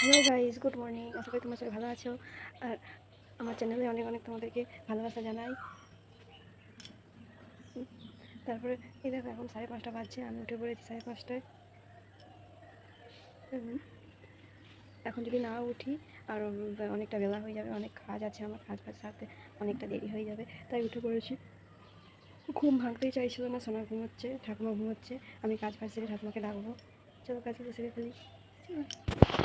Hello guys good morning আশা করি তোমার সবাই ভালো আছো। আর আমার চ্যানেলে অনেক অনেক তোমাদেরকে ভালোবাসা জানাই। তারপরে, এই দেখো এখন সাড়ে পাঁচটা বাজছে, আমি উঠে পড়েছি সাড়ে পাঁচটায়। এখন যদি না উঠি, আর অনেকটা বেলা হয়ে যাবে, অনেক কাজ আছে আমার, কাজ ফাজ সারতে অনেকটা দেরি হয়ে যাবে, তাই উঠে পড়েছি। ঘুম ভাঙতেই চাইছিল না, সোনা ঘুমোচ্ছে, ঠাকুমা ঘুমোচ্ছে, আমি কাজ ফাজ সেরে ঠাকুমাকে ডাকবো। চলো কাজগুলো সেরে ফেলি।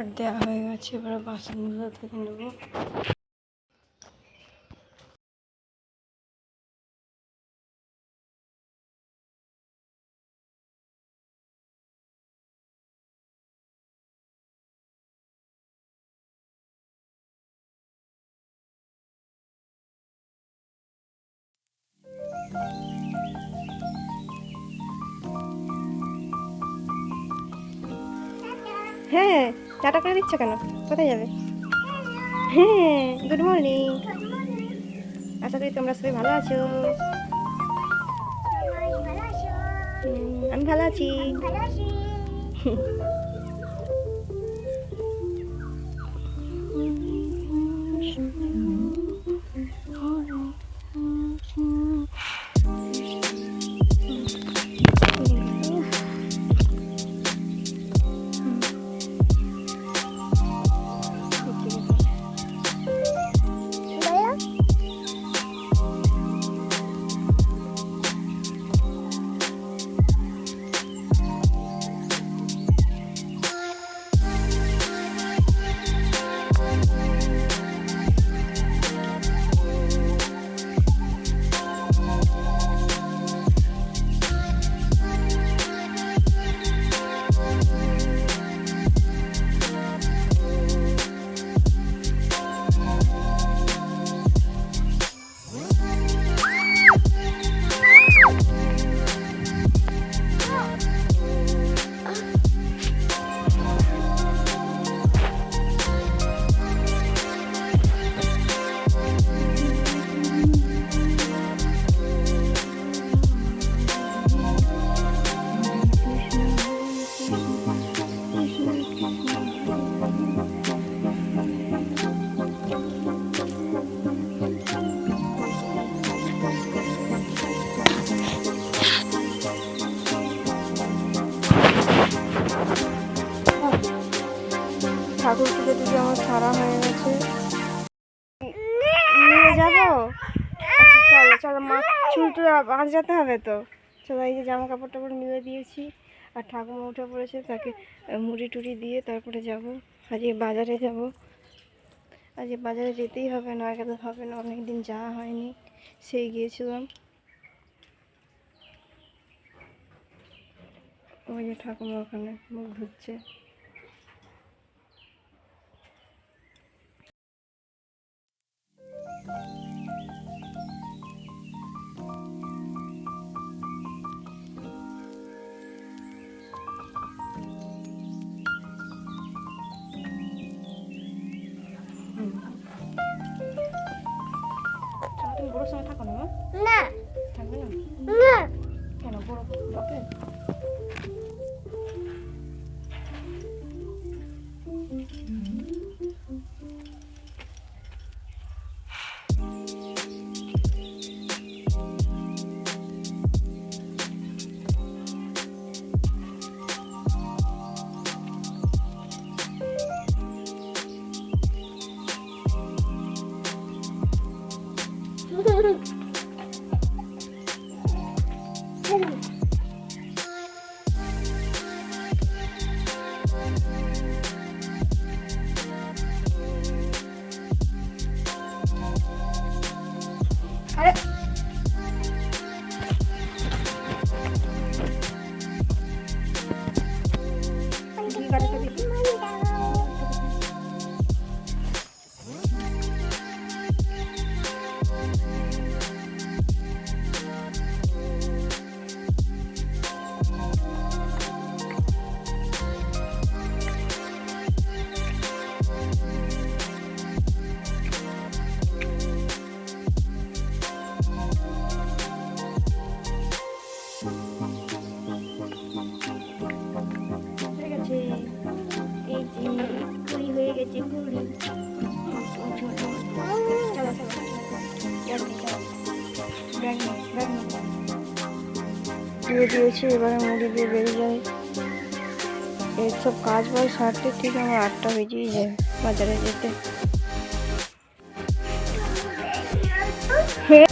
চলো দেওয়া হয়ে গেছে এবারে বাসনগুলো থেকে নেব। হ্যাঁ টাটা করে দিচ্ছ কেন? কোথায় যাবে? হ্যাঁ গুড মর্নিং আশা করি তোমরা সবাই ভালো আছো। আমি ভালো আছি। আমার সারা হয়ে গেছে। নিয়ে যাব? আচ্ছা চলো চলো, মা, চুল বাঁচাতে হবে তো। চলো, এই যে জামা কাপড় টাপড় মিলে দিয়েছি। আর ঠাকুমা উঠে পড়েছে, তাকে মুড়ি টুড়ি দিয়ে তারপরে যাব। আজকে বাজারে যাব। আজকে বাজারে যেতেই হবে না গেলে হবে না অনেক দিন যাওয়া হয়নি, সেই গিয়েছিলাম। ওই যে ঠাকুমা ওখানে মুখ ধুচ্ছে। চলো, তুমি বড়োর সঙ্গে থাকো না মা? না থাকবে না না কেন বড় বাপে sort of দিয়ে এবারে মুড়ি দিয়ে বেরিয়ে যাই এইসব কাজ বাজ সারতে ঠিক আমার আটটা বেজেই যায় বাজারে যেতে। হয়ে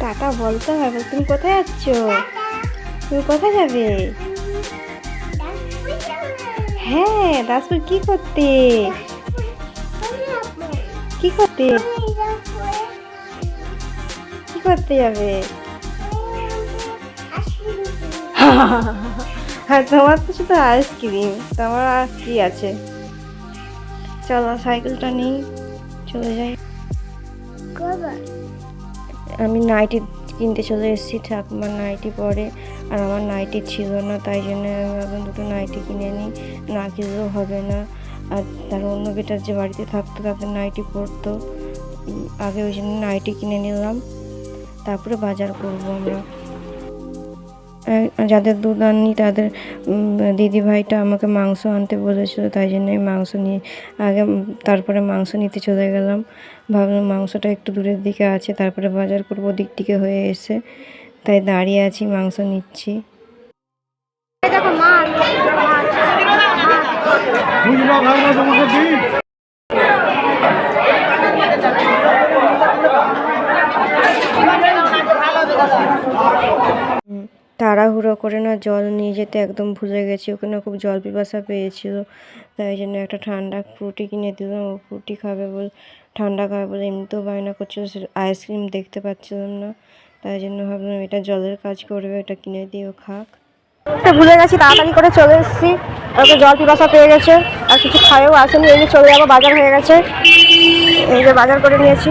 টাটা বলতে হবে তুমি কোথায় যাচ্ছ তুমি কোথায় যাবে? হ্যাঁ দাসপুর কি করতে? কি করতে? কি করতে যাবে? হ্যাঁ তোমার তো শুধু আইসক্রিম তোমার আর কি আছে? চলো সাইকেলটা নিই চলে যাই। আমি নাইটি কিনতে চলে এসেছি ঠাকুমার নাইটি পরে। আর আমার নাইটি ছিল না, তাই জন্য আমি ভাবলাম দুটো নাইটি কিনে নিই না কিনলেও হবে না। আর তার অন্য বেটার যে বাড়িতে থাকতো তাদের নাইটি পরতো আগে ওই জন্য নাইটি কিনে নিলাম। তারপরে বাজার করব আমরা। যাদের দুধ আননি, তাদের দিদি ভাইটা আমাকে মাংস আনতে বলেছিল, তাই জন্য আমি মাংস নিয়ে আগে তারপরে মাংস নিতে চলে গেলাম। ভাবলাম মাংসটা একটু দূরের দিকে আছে, তারপরে বাজার করব দিক থেকে হয়ে এসে। তাই দাঁড়িয়ে আছি মাংস নিচ্ছি। তাড়াহুড়ো করে না জল নিয়ে যেতে একদম ভুলে গেছি। ওখানে খুব জল পিপাসা পেয়েছিল তাই জন্য একটা ঠান্ডা ফ্রুটি কিনে দিলাম। ও ফ্রুটি খাবে বলে ঠান্ডা খাবে বলে এমনিতেও বায়না করছিল আইসক্রিম দেখতে পাচ্ছিলাম না। তাই জন্য ভাবলাম এটা জলের কাজ করবে এটা কিনে দিও খাক। ভুলে গেছি তাড়াতাড়ি করে চলে এসেছি। ওকে জল পিপাসা পেয়ে গেছে আর কিছু খায়েও আসেনি এমনি চলে যাব বাজার হয়ে গেছে। এই যে বাজার করে নিয়েছি।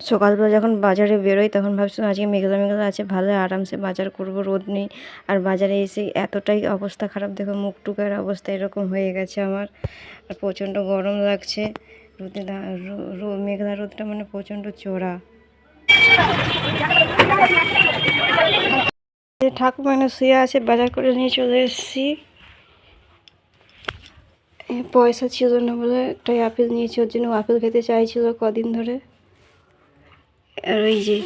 সকালবেলা যখন বাজারে বেরোই তখন ভাবছিলাম আজকে মেঘলা মেঘলা আছে ভালো আরামসে বাজার করব রোদ নেই। আর বাজারে এসে এতটাই অবস্থা খারাপ দেখো মুখ টুকের অবস্থা এরকম হয়ে গেছে আমার। আর প্রচণ্ড গরম লাগছে। রোদে মেঘলা রোদটা মানে প্রচণ্ড চড়া। ঠাকুর মানে শুয়ে আছে বাজার করে নিয়ে চলে এসেছি। পয়সা ছিল না বলে একটা আপেল নিয়েছি ওর জন্য আপেল খেতে চাইছিল কদিন ধরে। আর ওই যে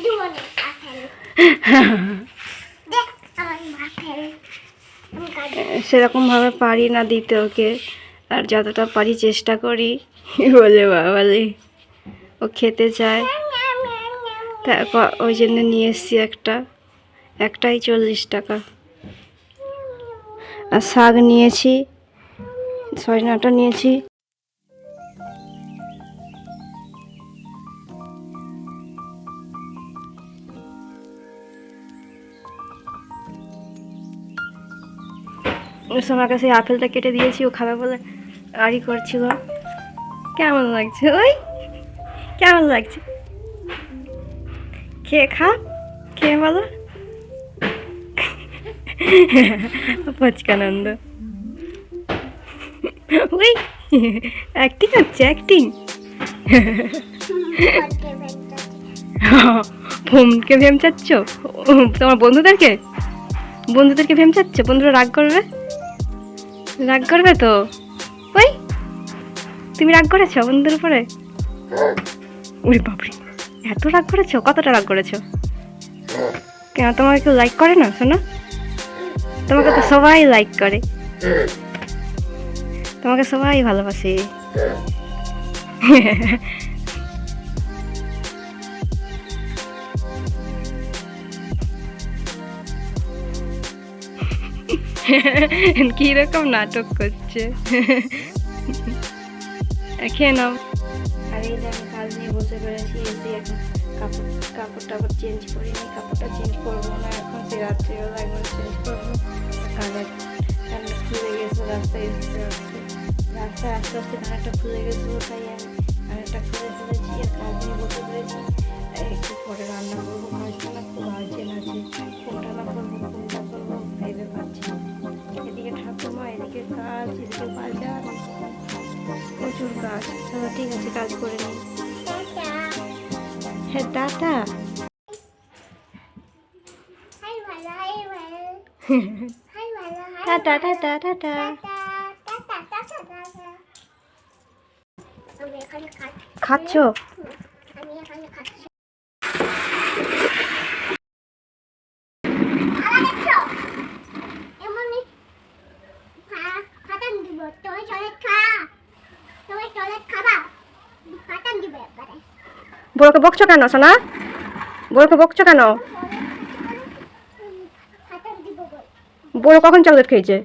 সেরকমভাবে পারি না দিতে ওকে। আর যতটা পারি চেষ্টা করি। বলে বাবালে ও খেতে চায়। তারপর ওই জন্য নিয়ে এসছি একটা। একটাই চল্লিশ টাকা। আর শাক নিয়েছি। সজনাটা নিয়েছি। ওর সময় কাছে আপেলটা কেটে দিয়েছি, ও খাবে বলে। আড়ি করছিল। কেমন লাগছে? ওই, কেমন লাগছে? খেয়ে খা খেয়ে বলো? পচকানন্দ। ওই অ্যাক্টিং হচ্ছে অ্যাক্টিং ফোনকে ভেম চাচ্ছ? তোমার বন্ধুদেরকে? বন্ধুদেরকে ভেম চাচ্ছ? বন্ধুরা রাগ করবে? রাগ করবে তো? তুমি রাগ করেছ বন্ধুদের উপরে? উরি বাপরে, এত রাগ করেছ? কতটা রাগ করেছ? কেন তোমাকে কেউ লাইক করে না, শোনো? তোমাকে তো সবাই লাইক করে। তোমাকে সবাই ভালোবাসে। কীরকম নাটক করছে? খেয়ে নাও আর এই যে আমি কাজ নিয়ে বসে পড়েছি এসে এখন কাপড় কাপড় টাপড় চেঞ্জ করিনি, কাপড়টা চেঞ্জ করব না, এখন সে রাত্রিবেলা একবার চেঞ্জ করব। কানের কানের খুলে গেছে রাস্তায় এসে আসছে রাস্তায় আস্তে আস্তে কানেরটা খুলে গেছিল, তাই আমি কানেরটা খুলে ফেলেছি, আর কাজ নিয়ে বসে এই একটু পরে রান্না করব কাজটা না, খুব আর্জেন্ট আছে। কোনটা না করব কোনটা করব, ভেবে পাচ্ছি এদিকে ঠাকুমা, এদিকে কাজ প্রচুর কাজ। চলো ঠিক আছে কাজ করে নিই। হ্যাঁ টাটা। Tata tata tata. খাচ্ছ। আমি এখানে খাচ্ছি এমনই ফাটান দিব তুমি চলে খা তুমি চলে খাবা ফাটান দিব একবারে বড়কে বকছো কেন সোনা? বড়কে বকছো কেন? বড় কখন চকলেট খেয়েছে?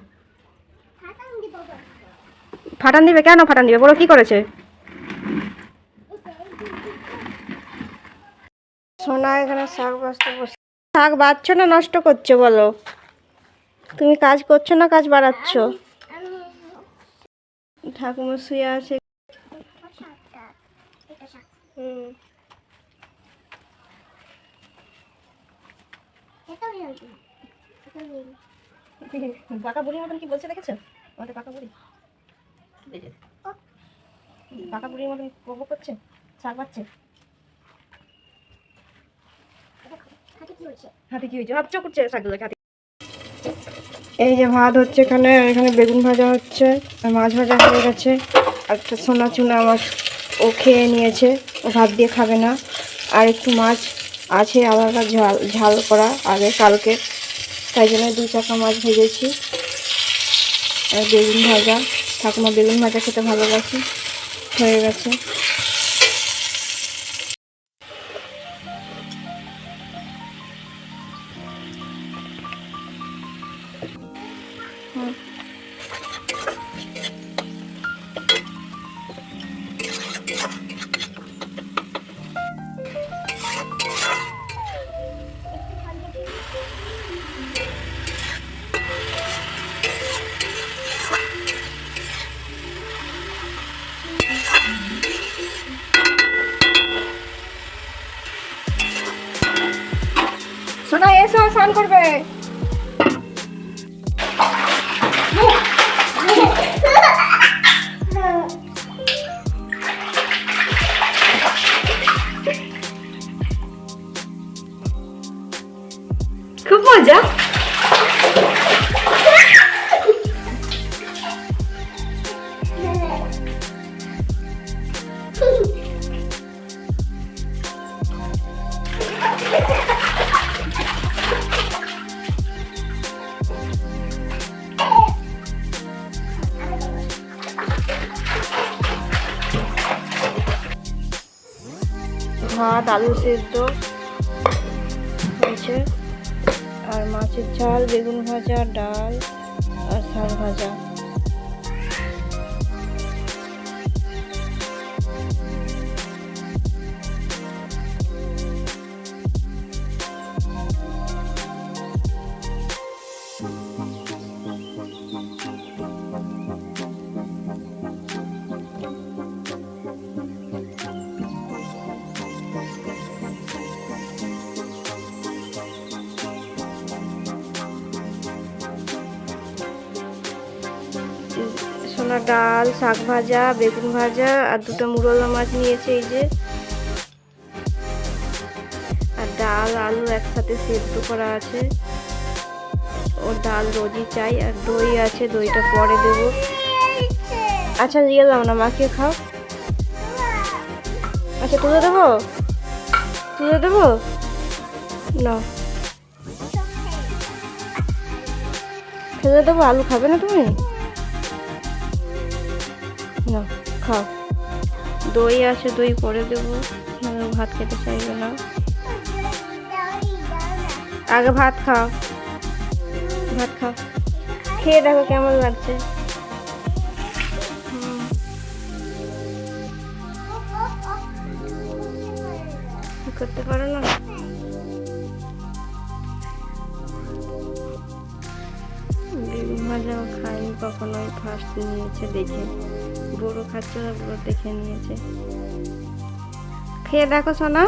ফাটান দিব কেন ফাটান দিবে? বড় কি করেছে? সোনা এখানে শাক বাঁচতে বসে শাক বাঁচছ না নষ্ট করছ বলো। তুমি কাজ করছ না কাজ বাড়াচ্ছ? ঠাকুমা শুয়ে আছে শাকটা এটা শাক হুম এটা বের এটা বের পাকা বুড়ির মতন কি বলছে দেখেছ? আমাদের পাকা বুড়ি। এই যে, পাকা বুড়ির মতন বকবক করছে শাক বাচ্ছে হাতে কি হয়েছে? হাত চোখ করছে শাকগুলো হাতে এই যে ভাত হচ্ছে এখানে এখানে বেগুন ভাজা হচ্ছে আর মাছ ভাজা হয়ে গেছে। আর একটা সোনা চুনা মাছ ও খেয়ে নিয়েছে। ভাত দিয়ে খাবে না। আর একটু মাছ আছে আবার ঝাল ঝাল করা আগে কালকে। তাই জন্য দু চাকা মাছ ভেজেছি। আর বেগুন ভাজা। ঠাকুমা বেগুন ভাজা খেতে ভালোবাসি। হয়ে গেছে। করবে খুব মজা ভাত আলু সেদ্ধ হয়েছে। আর মাছের ঝাল বেগুন ভাজা ডাল আর শাক ভাজা। সোনা ডাল, শাক ভাজা, বেগুন ভাজা আর দুটো মুরলা মাছ নিয়েছে এই যে। আর ডাল, আলু একসাথে সেদ্ধ করা আছে। ও ডাল রোজই চাই আর দই আছে, দইটা পরে দেবো। আচ্ছা দিয়ে দাও না মাকে খাও। আচ্ছা তুলে দেবো? তুলে দেবো? না। ফেলে দেবো? আলু খাবে না তুমি? খাও। দই আছে, দই পরে দেবো। ভাত খেতে চাইবে না। আগে ভাত খাও। ভাত খাও। খেয়ে দেখো কেমন লাগছে। করতে পারো না? ভাজাও খাইনি কখনোই ফার্স্ট নিয়েছে দেখে। বাচ্চাগুলো দেখে নিয়েছে। খেয়ে দেখো সোনা।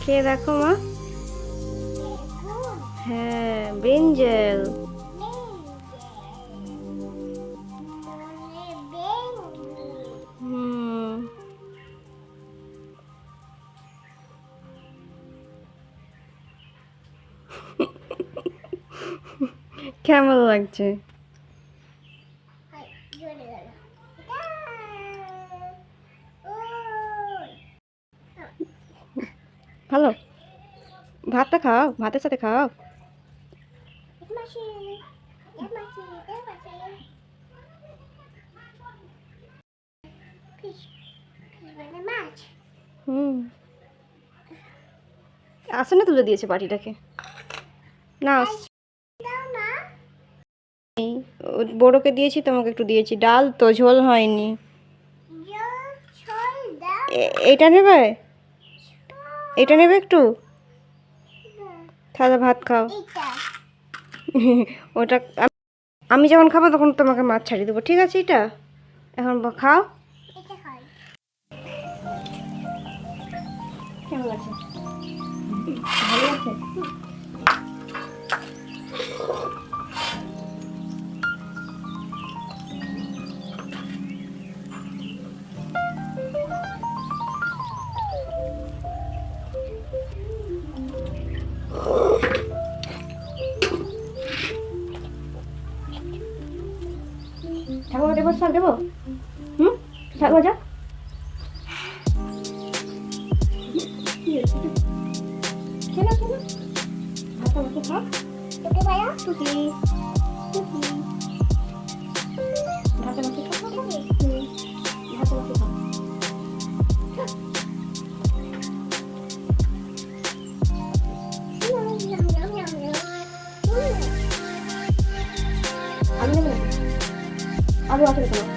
খেয়ে দেখো মা। হ্যাঁ বেঞ্জেল। কেমন লাগছে? ভাতটা খাও, ভাতের সাথে খাও। হুম। আসনে তুলে দিয়েছে বাটিটাকে। না বড়োকে দিয়েছি, তোমাকে একটু দিয়েছি। ডাল তো ঝোল হয়নি। এটা নেবে? এটা নেবে একটু? তাহলে ভাত খাও। এটা ওটা আমি যখন খাব তখন তোমাকে মাছ ছাড়িয়ে দেবো ঠিক আছে এটা? এখন খাও। এটা খাই। কেমন আছে? ভালো আছে? ভাতটা বসে খাও তোকে ভাইয়া টুকি টুকি ভাতটা বসে খাও টুকি। হুম, ভাতটা বসে খাও Yum, yum, yum, yum, yum. Mm. আমি নেব নাকি? আলু আছে তোমার